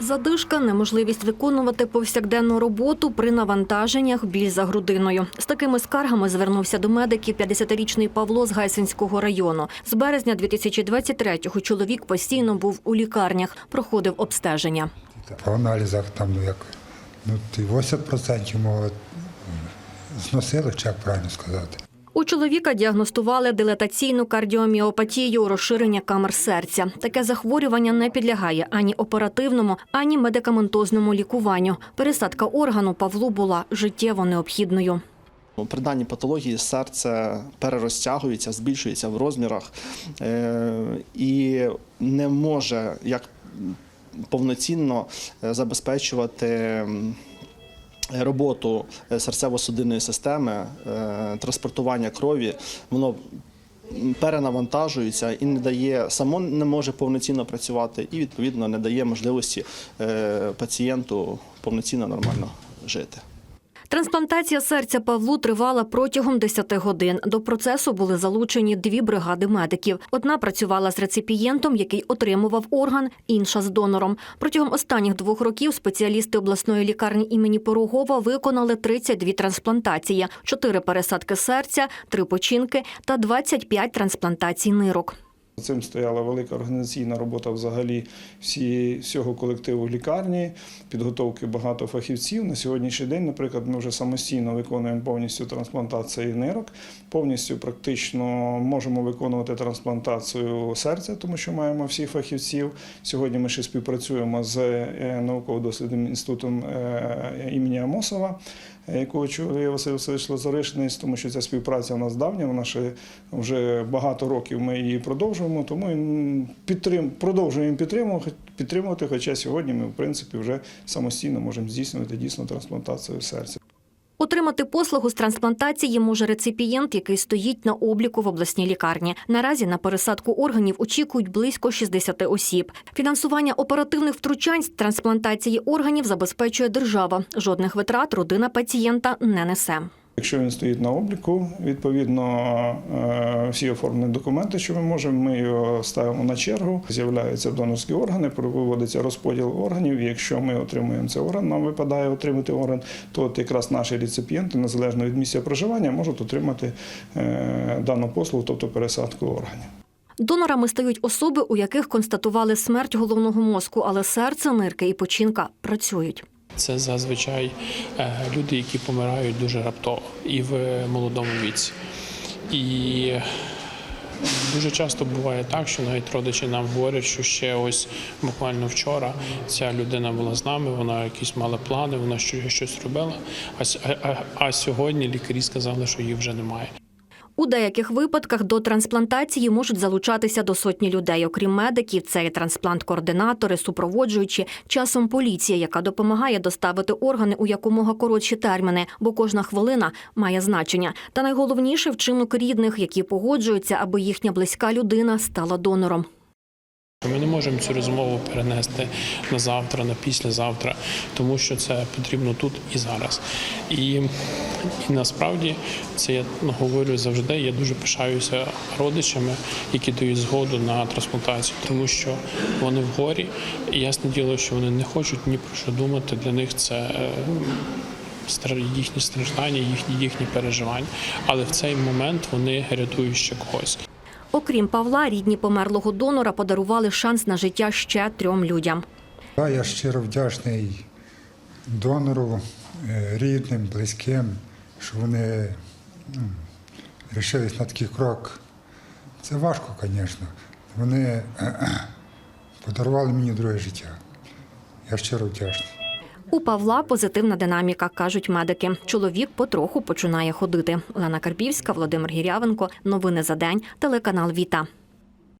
Задишка, неможливість виконувати повсякденну роботу при навантаженнях, біль за грудиною. З такими скаргами звернувся до медиків 50-річний Павло з Гайсинського району. З березня 2023-го чоловік постійно був у лікарнях, проходив обстеження. По аналізах там ну як ну ти 80% мого зносили, чи як правильно сказати. У чоловіка діагностували дилатаційну кардіоміопатію, розширення камер серця. Таке захворювання не підлягає ані оперативному, ані медикаментозному лікуванню. Пересадка органу Павлу була життєво необхідною. При даній патології серце перерозтягується, збільшується в розмірах е, і не може як повноцінно е, забезпечувати роботу е, серцево-судинної системи, е, транспортування крові. Воно перенавантажується і не дає само не може повноцінно працювати, і відповідно не дає можливості е, пацієнту повноцінно нормально жити. Трансплантація серця Павлу тривала протягом 10 годин. До процесу були залучені дві бригади медиків. Одна працювала з реципієнтом, який отримував орган, інша з донором. Протягом останніх двох років спеціалісти обласної лікарні імені Порогова виконали 32 трансплантації, 4 пересадки серця, 3 починки та 25 трансплантацій нирок. За Цим стояла велика організаційна робота взагалі всі, всього колективу лікарні, підготовки багато фахівців. На сьогоднішній день, наприклад, ми вже самостійно виконуємо повністю трансплантацію нирок, повністю практично можемо виконувати трансплантацію серця, тому що маємо всіх фахівців. Сьогодні ми ще співпрацюємо з е, науково-дослідним інститутом е, імені Амосова, якого очолює Василь Васильович Лазаришинець, тому що ця співпраця у нас давня, вона ще вже багато років ми її продовжуємо, тому і підтрим, продовжуємо підтримувати, підтримувати, хоча сьогодні ми, в принципі, вже самостійно можемо здійснювати дійсно трансплантацію серця. Отримати послугу з трансплантації може реципієнт, який стоїть на обліку в обласній лікарні. Наразі на пересадку органів очікують близько 60 осіб. Фінансування оперативних втручань з трансплантації органів забезпечує держава. Жодних витрат родина пацієнта не несе. Якщо він стоїть на обліку, відповідно е, всі оформлені документи, що ми можемо, ми його ставимо на чергу. З'являються донорські органи, проводиться розподіл органів. Якщо ми отримуємо цей орган, нам випадає отримати орган, то от якраз наші реципієнти, незалежно від місця проживання, можуть отримати е, дану послугу, тобто пересадку органів. Донорами стають особи, у яких констатували смерть головного мозку, але серце, нирки і печінка працюють. Це зазвичай е, люди, які помирають дуже раптово і в молодому віці. І дуже часто буває так, що навіть родичі нам говорять, що ще ось буквально вчора ця людина була з нами, вона якісь мала плани, вона щось робила. А, а, а, а сьогодні лікарі сказали, що її вже немає. У деяких випадках до трансплантації можуть залучатися до сотні людей. Окрім медиків, це і трансплант-координатори, супроводжуючі, часом поліція, яка допомагає доставити органи у якомога коротші терміни, бо кожна хвилина має значення. Та найголовніше вчинок рідних, які погоджуються, аби їхня близька людина стала донором. Можемо цю розмову перенести на завтра, на післязавтра, тому що це потрібно тут і зараз. І, і насправді це я говорю завжди. Я дуже пишаюся родичами, які дають згоду на трансплантацію, тому що вони в горі, і ясне діло, що вони не хочуть ні про що думати. Для них це. е, Їхні страждання, їхні їхні переживання, але в цей момент вони рятують ще когось. Окрім Павла, рідні померлого донора подарували шанс на життя ще трьом людям. Я щиро вдячний донору, е, рідним, близьким, що вони ну, рішились на такий крок. Це важко, звісно. Вони е, подарували мені друге життя. Я щиро вдячний. У Павла позитивна динаміка, кажуть медики. Чоловік потроху починає ходити. Олена Карпівська, Володимир Гірявенко. Новини за день. Телеканал Віта.